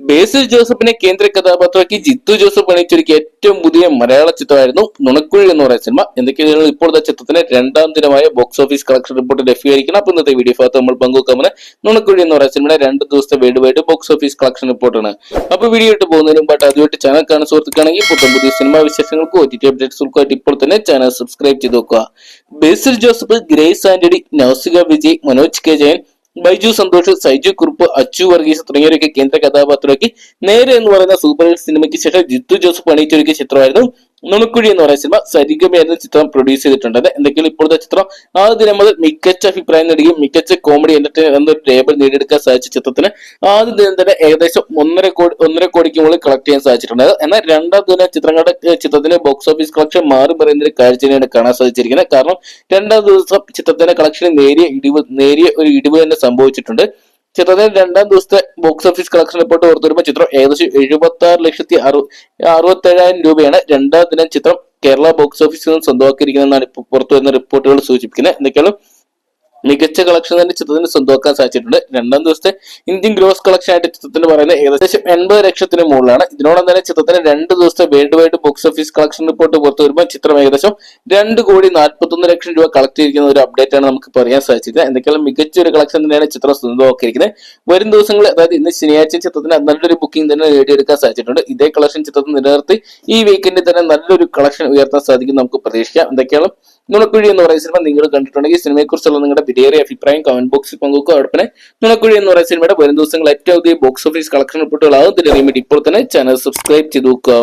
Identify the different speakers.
Speaker 1: ബേസിൽ ജോസഫിനെ കേന്ദ്ര കഥാപാത്രമാക്കി ജിത്തു ജോസഫ് അണിയിച്ചൊരുക്കിയ ഏറ്റവും പുതിയ മലയാള ചിത്രമായിരുന്നു നുണക്കുഴി എന്ന് പറയുന്ന സിനിമ. എന്തൊക്കെയാണ് ഇപ്പോഴത്തെ ചിത്രത്തിന്റെ രണ്ടാം ദിനമായ ബോക്സ് ഓഫീസ് കളക്ഷൻ റിപ്പോർട്ട് ലഭ്യമായിരിക്കണം അപ്പൊ ഇന്നത്തെ വീഡിയോ ഭാഗത്ത് നമ്മൾ പങ്കുവെക്കാമെന്ന് നുണക്കുഴി എന്ന് പറയുന്ന സിനിമയുടെ രണ്ട് ദിവസത്തെ വേടുമായിട്ട് ബോക്സ് ഓഫീസ് കളക്ഷൻ റിപ്പോർട്ടാണ് അപ്പൊ വീഡിയോ ഇട്ട് പോകുന്നതിന് മുമ്പായിട്ട് ആദ്യമായിട്ട് ചാനൽ കാണുന്ന സുഹൃത്തുക്കാണെങ്കിൽ പുത്തം പുതിയ സിനിമാ വിശേഷങ്ങൾക്കും ഒ ടി ടി അപ്ഡേറ്റ്സുകൾക്കായിട്ട് ഇപ്പോൾ തന്നെ ചാനൽ സബ്സ്ക്രൈബ് ചെയ്ത് നോക്കുക ബേസിൽ ജോസഫ് ഗ്രേസ് ആന്റണി നൌസിക വിജയ് മനോജ് കെ ജയൻ ബൈജു സന്തോഷ് സൈജു കുറുപ്പ് അച്ചു വർഗീസ് തുടങ്ങിയവരൊക്കെ കേന്ദ്ര കഥാപാത്രമാക്കി. നേരെ എന്ന് പറയുന്ന സൂപ്പർ ഹിറ്റ് സിനിമയ്ക്ക് ശേഷം ജിത്തു ജോസഫ് അണിയിച്ചൊരുക്കിയ ചിത്രമായിരുന്നു നുണക്കുഴി എന്ന് പറയുന്ന സിനിമ സരിഗമയായിരുന്നു ചിത്രം പ്രൊഡ്യൂസ് ചെയ്തിട്ടുണ്ട്. എന്തെങ്കിലും ഇപ്പോഴത്തെ ചിത്രം? ആദ്യ ദിനം മുതൽ മികച്ച അഭിപ്രായം നേടുകയും മികച്ച കോമഡി എന്റർടൈൻ എന്നൊരു ടേബിൾ നേടിയെടുക്കാൻ സാധിച്ച ചിത്രത്തിന് ആദ്യ ദിനം തന്നെ ഏകദേശം ഒന്നര കോടി ഒന്നര കോടിക്ക് മുകളിൽ കളക്ട് ചെയ്യാൻ സാധിച്ചിട്ടുണ്ട്. എന്നാൽ രണ്ടാം ദിന ചിത്രങ്ങളുടെ ചിത്രത്തിന്റെ ചിത്രത്തിന് ബോക്സ് ഓഫീസ് കളക്ഷൻ മാറി പറയുന്ന ഒരു കാഴ്ച തന്നെയാണ് കാണാൻ സാധിച്ചിരിക്കുന്നത്. കാരണം രണ്ടാം ദിവസം ചിത്രത്തിന്റെ കളക്ഷന് നേരിയ ഇടിവ് നേരിയ ഒരു ഇടിവ് തന്നെ സംഭവിച്ചിട്ടുണ്ട്. ചിത്രത്തിന്റെ രണ്ടാം ദിവസത്തെ ബോക്സ് ഓഫീസ് കളക്ഷൻ റിപ്പോർട്ട് പുറത്തു വരുമ്പോൾ ചിത്രം ഏകദേശം എഴുപത്തി ആറ് ലക്ഷത്തി അറു അറുപത്തി ഏഴായിരം രൂപയാണ് രണ്ടാം ദിനം ചിത്രം കേരള ബോക്സ് ഓഫീസിൽ നിന്ന് സ്വന്തമാക്കിയിരിക്കുന്നതെന്നാണ് ഇപ്പോൾ പുറത്തു വരുന്ന റിപ്പോർട്ടുകൾ സൂചിപ്പിക്കുന്നത്. എന്തൊക്കെയാണ് മികച്ച കളക്ഷൻ തന്നെ ചിത്രത്തിന് സ്വന്തമാക്കാൻ സാധിച്ചിട്ടുണ്ട്. രണ്ടാം ദിവസത്തെ ഇന്ത്യൻ ഗ്രോസ് കളക്ഷൻ ആയിട്ട് ചിത്രത്തിന് പറയുന്നത് ഏകദേശം എൺപത് ലക്ഷത്തിന് മുകളിലാണ്. ഇതിനോടൊപ്പം തന്നെ ചിത്രത്തിന് രണ്ട് ദിവസത്തെ worldwide box office collection report പുറത്തു വരുമ്പോൾ ചിത്രം ഏകദേശം രണ്ട് കോടി നാൽപ്പത്തൊന്ന് ലക്ഷം രൂപ കളക്ട് ചെയ്തിരിക്കുന്ന ഒരു അപ്ഡേറ്റ് ആണ് നമുക്ക് പറയാൻ സാധിച്ചത് എന്തൊക്കെയാണ് മികച്ച ഒരു കളക്ഷൻ തന്നെയാണ് ചിത്രം സ്വന്തമാക്കിയിരിക്കുന്നത്. വരും ദിവസങ്ങളിൽ അതായത് ഇന്ന് ശനിയാഴ്ച ചിത്രത്തിന് നല്ലൊരു ബുക്കിംഗ് തന്നെ നേടിയെടുക്കാൻ സാധിച്ചിട്ടുണ്ട്. ഇതേ കളക്ഷൻ ചിത്രത്തിൽ നിലനിർത്തി ഈ വീക്കെൻഡിൽ തന്നെ നല്ലൊരു കളക്ഷൻ ഉയർത്താൻ സാധിക്കും നമുക്ക് പ്രതീക്ഷിക്കാം. എന്തൊക്കെയാണ് നുണക്കുഴി എന്ന് പറയുന്ന സിനിമ നിങ്ങൾ കണ്ടിട്ടുണ്ടെങ്കിൽ സിനിമയെ കുറിച്ചുള്ള നിങ്ങളുടെ വിലയേറിയ അഭിപ്രായം കമന്റ് ബോക്സിൽ പങ്കുവെക്കുക. അതോടൊപ്പം നുണക്കുഴി എന്ന് പറയുന്ന സിനിമയുടെ വരും ദിവസങ്ങൾ ഏറ്റവും അധികം ബോക്സ് ഓഫീസ് കളക്ഷൻ റിപ്പോർട്ടുകൾ ആകും ഇതിന് ഇപ്പോൾ തന്നെ ചാനൽ സബ്സ്ക്രൈബ് ചെയ്ത് നോക്കുക.